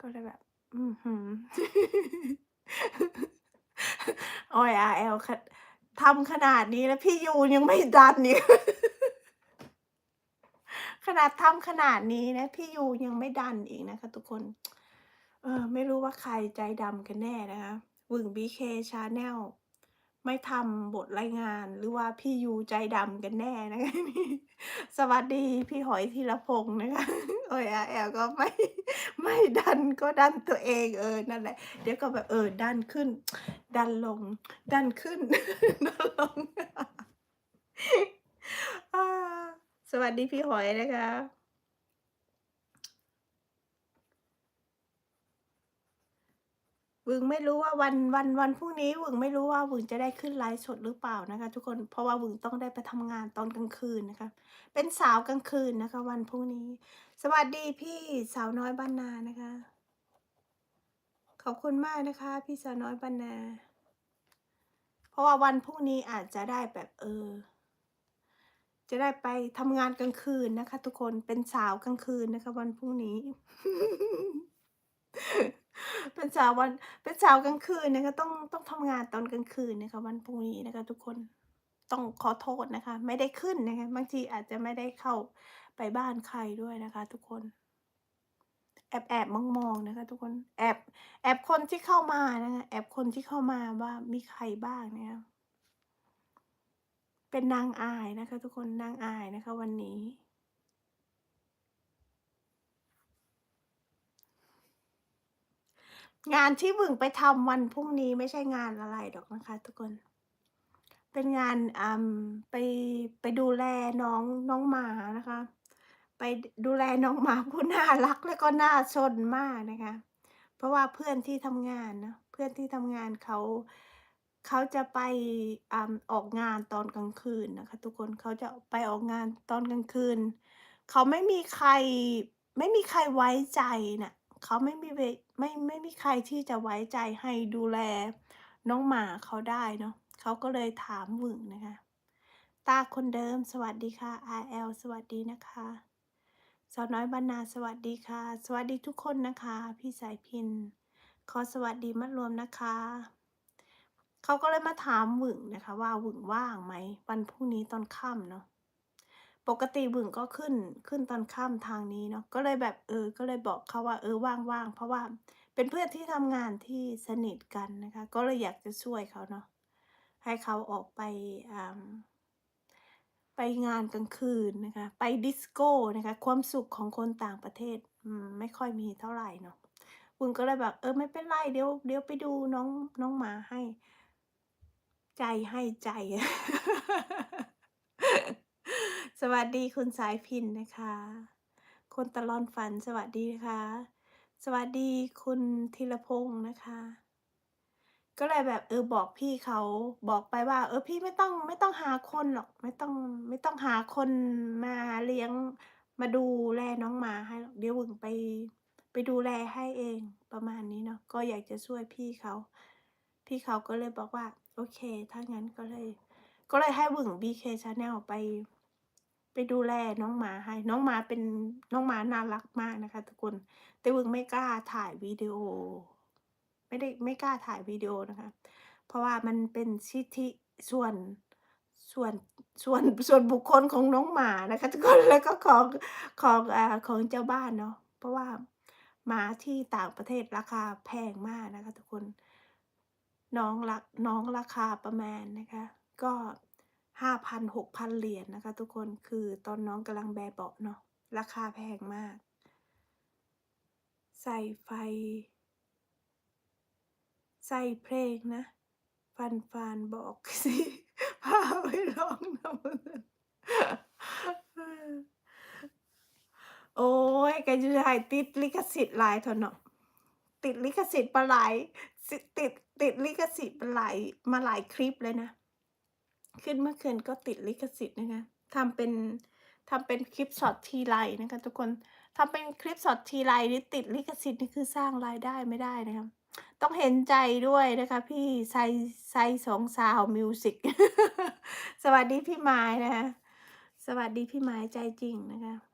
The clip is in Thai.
ก็เลยแบบ อือฮือโอ้ย RL ขทำขนาดนี้แล้วพี่ยูนยังไม่ดันอีกขนาดทำขนาดนี้นะ พี่ยูยังไม่ดันอีกนะคะ ทุกคน เออ ไม่รู้ว่าใครใจดำกันแน่นะคะวึง BK Channel ไม่ทำบทรายงานหรือว่าพี่ยูใจดำกันแน่นะคะนี่สวัสดีพี่หอยธีรพงษ์นะคะ โอ้ย RL ก็ไม่ ไม่ดันก็ดันตัวเองเออนั่นแหละ เดี๋ยวก็แบบเออดันขึ้น ดันลง ดันขึ้น ดันลงสวัสดีพี่หอยนะคะ วึงไม่รู้ว่าวันวันวันพรุ่งนี้วึงไม่รู้ว่าวึงจะได้ขึ้นไลฟ์สดหรือเปล่านะคะ ทุกคนเพราะว่าวึงต้องได้ไปทำงานตอนกลางคืนนะคะ เป็นสาวกลางคืนนะคะ วันพรุ่งนี้ สวัสดีพี่สาวน้อยบ้านนานะคะ ขอบคุณมากนะคะ พี่สาวน้อยบ้านนาเพราะว่าวันพรุ่งนี้อาจจะได้แบบเออ จะได้ไปทำงานกลางคืนนะคะ ทุกคนเป็นสาวกลางคืนนะคะ วันพรุ่งนี้ สาววันเป็นสาวกลางคืนนะคะต้องต้องทำงานตอนกลางคืนนะคะวันพรุ่งนี้นะคะทุกคนต้องขอโทษนะคะ ไม่ได้ขึ้นนะคะบางทีอาจจะไม่ได้เข้าไปบ้านใครด้วยนะคะ ทุกคนแอบๆมองๆนะคะ ทุกคนแอบแอบคนที่เข้ามานะคะแอบคนที่เข้ามาว่ามีใครบ้างนะคะเป็นนางอายนะคะ ทุกคนนางอายนะคะ วันนี้ งานที่หวึงไปทำวันพรุ่งนี้ไม่ใช่งานอะไรหรอกนะคะ ทุกคน เป็นงานอ่าไปไปดูแลน้องน้องหมานะคะ ไปดูแลน้องหมาผู้น่ารักแล้วก็น่าซนมากนะคะ เพราะว่าเพื่อนที่ทำงานเนาะเพื่อนที่ทำงานเขาเขาจะไปอ่าออกงานตอนกลางคืนนะคะ ทุกคนเขาจะไปออกงานตอนกลางคืน เขาไม่มีใครไม่มีใครไว้ใจน่ะ เขาไม่มีเวไม่ไม่มีใครที่จะไว้ใจให้ดูแลน้องหมาเขาได้เนาะเขาก็เลยถามหวึงนะคะ ตาคนเดิมสวัสดีค่ะ RL สวัสดีนะคะสาวน้อยบ้านนาสวัสดีค่ะ สวัสดีทุกคนนะคะ พี่สายพิณขอสวัสดีมัดรวมนะคะ เขาก็เลยมาถามหวึงนะคะ ว่าหวึงว่างไหมวันพรุ่งนี้ตอนค่ำเนาะ ปกติหวึงก็ขึ้นขึ้นตอนค่ำทางนี้เนาะก็เลยแบบเออก็เลยบอกเขาว่าเออว่างๆเพราะว่าเป็นเพื่อนที่ทำงานที่สนิทกันนะคะ ก็เลยอยากจะช่วยเขาเนาะให้เขาออกไปอ่าไปงานกลางคืนนะคะ ไปดิสโก้นะคะ ความสุขของคนต่างประเทศมไม่ค่อยมีเท่าไหร่เนาะหวึงก็เลยแบบเออไม่เป็นไรเดี๋ยวเดี๋ยวไปดูน้องน้องหมาให้ ใจให้ใจ สวัสดีคุณสายพิณนะคะ คนตะลอนฝันสวัสดีนะคะ สวัสดีคุณธีรพงษ์นะคะ ก็เลยแบบเออบอกพี่เขาบอกไปว่า เออพี่ไม่ต้องไม่ต้องหาคนหรอกไม่ต้องไม่ต้องหาคนมาเลี้ยงมาดูแลน้องหมาให้หรอกเดี๋ยววึงไปไปดูแลให้เองประมาณนี้เนาะก็อยากจะช่วยพี่เขา พี่เขาก็เลยบอกว่า โอเค ถ้างั้นก็เลย ก็เลยให้วึง BK Channel ไป ไปดูแลน้องหมาให้ น้องหมาเป็นน้องหมาน่ารักมากนะคะ ทุกคนแต่วึงไม่กล้าถ่ายวิดีโอ ไม่ได้ไม่กล้าถ่ายวิดีโอนะคะ เพราะว่ามันเป็นสิทธิส่วนส่วนส่วนส่วนบุคคลของน้องหมานะคะทุกคนแล้วก็ของของอ่าของเจ้าบ้านเนาะเพราะว่าหมาที่ต่างประเทศราคาแพงมากนะคะ ทุกคนน้องราน้องราคาประมาณนะคะ ก็ 5,000 6,000เหรียญนะคะ ทุกคนคือตอนน้องกำลังแบเบาะเนาะราคาแพงมาก ใส่ไฟ ใส่เพลงนะ ฟันๆบอกสิพาไปร้องนำว่าซั่นเออโอ๊ยกจะให้ติดลิขสิทธิ์ลายเถอะเนาะติดลิขสิทธิ์มาหลายติดติดลิขสิทธิ์มาหลายมาหลายคลิปเลยนะ ขึ้นเมื่อคืนก็ติดลิขสิทธิ์นะคะทำเป็นทำเป็นคลิปช็อตทีไรนะคะทุกคนทำเป็นคลิปช็อตทีไรนี่ติดลิขสิทธิ์นี่คือสร้างรายได้ไม่ได้นะคะต้องเห็นใจด้วยนะคะพี่ไซไซสองสาวมิวสิกสวัสดีพี่ไม้นะคะสวัสดีพี่ไม้ใจจริงนะคะ